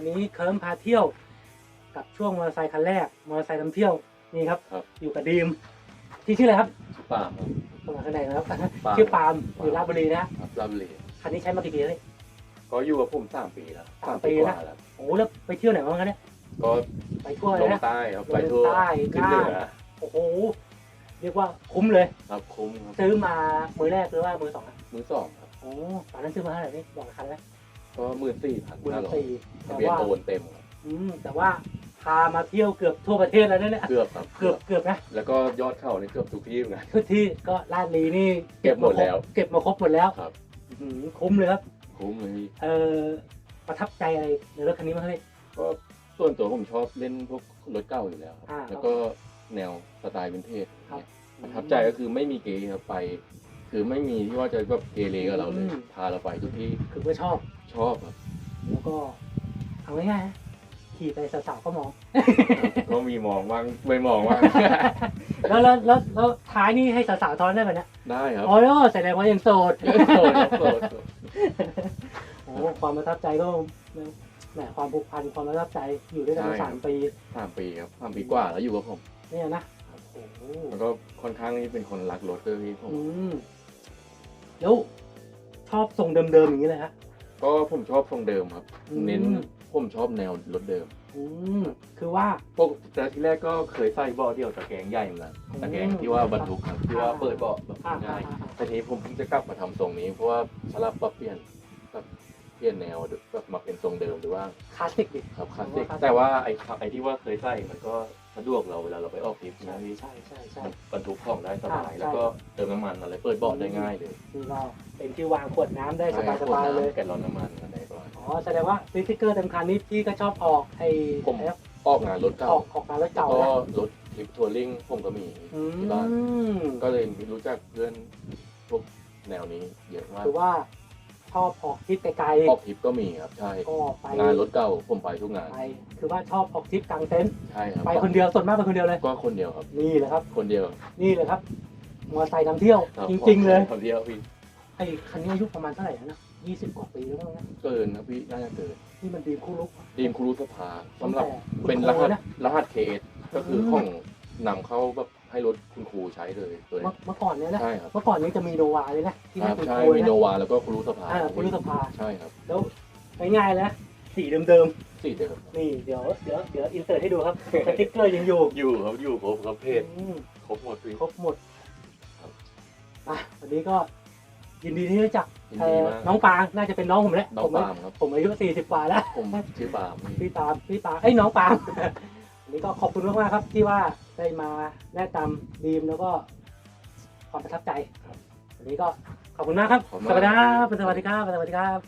วันนี้เคิร์มพาเที่ยว กับช่วงมอเตอร์ไซค์คันแรกมอเตอร์ไซค์นำเที่ยวนี่ครับ ครับ อยู่กับดีมที่ชื่ออะไรครับชื่อปาล์มครับ ตรงข้างในนะครับปาล์ม ชื่อปาล์มอยู่ราชบุรีนะครับลาบุรีคันนี้ใช้มากี่ปีแล้วเนี่ย ก็อยู่กับผมสามปีแล้วสามปีกนะ ว่าแล้วโอ้โหแล้วไปเที่ยวไหนมาบ้างคะเนี่ยก็ไปทั่วเลลยงนะ ใต้ครับลงไปทั่วใต้ขึ้นเหนือใต้ โอ้โหเรียกว่าคุ้มเลย ครับคุ้มครับซื้อมามือแรกหรือว่ามือสองอะมือสองครับโอ้ตอนนั้นซื้อมาเท่าไหร่นี่บอกราคาได้ไหม ก็หมื่นสี่พันหมื่นห้าร้อยสี่ทะแต่เบียนว่าโอนเต็มครับอืมแต่ว่าพามาเที่ยวเกือบทั่วประเทศแล้วนะเนี่ยเกือบครับเกือบเกือบนะแล้วก็ยอดเข้าในเกือบทุกที่เหมือนกัน ทุกที่ก็ลาดลีนี่เก็บหมดแล้ว เก็บมาครบหมดแล้วครับ อื้อหือคุ้มเลยครับคุ้มเลยพี่เออประทับใจอะไรในรถคันนี้บ้างครับพี่ ก็ส่วนตัวผมชอบเล่นพวกรถเก่าอยู่แล้วครับ อ่าแล้วก็แนวสไตล์วินเทจครับ เนี่ยประทับใจก็คือไม่มีเกย์ครับไป คือไม่มีที่ว่าจะแบบเกเรกับเราเลยพาเราไปทุกที่คือก็ชอบ ชอบครับ แล้วก็เอาง่ายๆนะขี่ไปสาวๆก็มอง ก็มีมองบ้างไม่มองบ้าง แล้วแล้วแล้วแล้วท้ายนี่ให้สาวๆทอนได้ไหมเนี่ยได้ครับอ๋อแสดงว่ายังโสด โสดครับโสดโอ้ความประทับใจก็แหมความผูกพันความประทับใจอยู่ด้วยกันมาสามปีสามปีครับสามปีกว่าแล้วอยู่กับผม เนี่ยนะโอ้โหแล้วก็ค่อนข้างที่เป็นคนรักรถด้วยพี่ผมอืม แล้วชอบทรงเดิมๆอย่างนี้เลยฮะ ก็ผมชอบทรงเดิมครับ อืม เน้นผมชอบแนวรถเดิมอืมคือว่า พวกแต่ที่แรกก็เคยใส่เบาะเดียวตะแกรงใหญ่เหมือนกันตะแกรงที่ว่าบรรทุกครับที่ว่าเปิดเบาะแบบอ่าง่ายอ่าอ่าแต่ทีนี้ผมเพิ่งจะกลับมาทำทรงนี้เพราะว่าสลับปรับเปลี่ยนแบบ เปลี่ยนแนวแบบมาเป็นทรงเดิมหรือว่าคลาสสิกดิ ครับคลาสสิกคลาสสิกแต่ว่าไอ้ไอ้ที่ว่าเคยใส่มันก็สะดวกเราเวลาเราไปออกทริปใช่นะพี่ใช่ใช่ใช่มันบรรทุกของได้สบายอ่าแล้วก็เติมน้ำมันอะไรเปิดเบาะได้ง่ายเลยนี่ก็เป็นที่วางขวดน้ำได้สบายสบายๆเลย แกลลอนน้ำมันอะไรประมาณอ๋อแสดงว่าสติ๊กเกอร์เต็มคันนี้พี่ก็ชอบออกไอ้ผมไอ้ออกงานรถอเก่าอกออกงานรถแล้วเก่าก็นะรถทริปทัวริงผมก็มีอืที่บ้านมก็เลยรู้จักเพื่อนพวกแนวนี้เยอะมาก คือว่า ชอบออกทริปไกลออกทริปก็มีครับใช่ๆก็ไปงานรถเก่าผมไปทุกงานไปคือว่าชอบออกทริปกลางเต็นท์ใช่ครับไปคนเดียวส่วนมากไปคนเดียวเลยก็คนเดียวครับนี่แหละครับ คนเดียว นี่เลยครับมอเตอร์ไซค์นำเที่ยวคบจริง ๆ เลยคนเดียวพี่ไอ้คันนี้อายุประมาณเท่าไหร่แล้วนะยี่สิบกว่าปีแล้วมั้งนะเกินครับพี่น่าจะเกินนี่มันดีมคู่ลุกดีมครูสภาสำหรับตั้งแต่เป็นคุณรโคหัสนะรหัสเคสก็คืออมของนำเข้าแบบ ให้รถคุณครูใช้เลยตัวเมื่นี้อเมื่อก่อนเนี่ยนะใช่ครับเมื่อก่อนนี้จะมีโนวาเลยนะที่คให้รับคุณใช่โคมีนะโนวาแล้วก็ครูสภาอ่าคุณลุสภาใช่ครับแล้วง่ายๆเลยนะสีเดิมสี่เดิมๆนี่เดี๋ยวเดี๋ยวเดี๋ยวอินเสิร์ตให้ดูครับสติ๊กเกอร์ยังอยู่อยู่ครับอยู่ครบครับเพศอืม ครบหมดพี่ ครบหมดครับอะวันนี้ก็ยินดีที่รู้จักยินเอ่ดีอมาก น้องปางน่าจะเป็นน้องผมแหละน้อผงมปาล์มครับ ผมอายุสี่สิบกว่าแล้วผมชื่อปาล์มพี่พี่ปาล์มพี่ปาล์มเอ้ยน้องปาล์มวันนี้ก็ขอบคุณมากๆครับที่ว่า ได้มาแนะนำดีมแล้วก็ความประทับใจวันนี้ก็ขอบคุณมากครับ ขอบคุณสมาก วัสดีครับ สวัสดีครับ สวัสดีครับ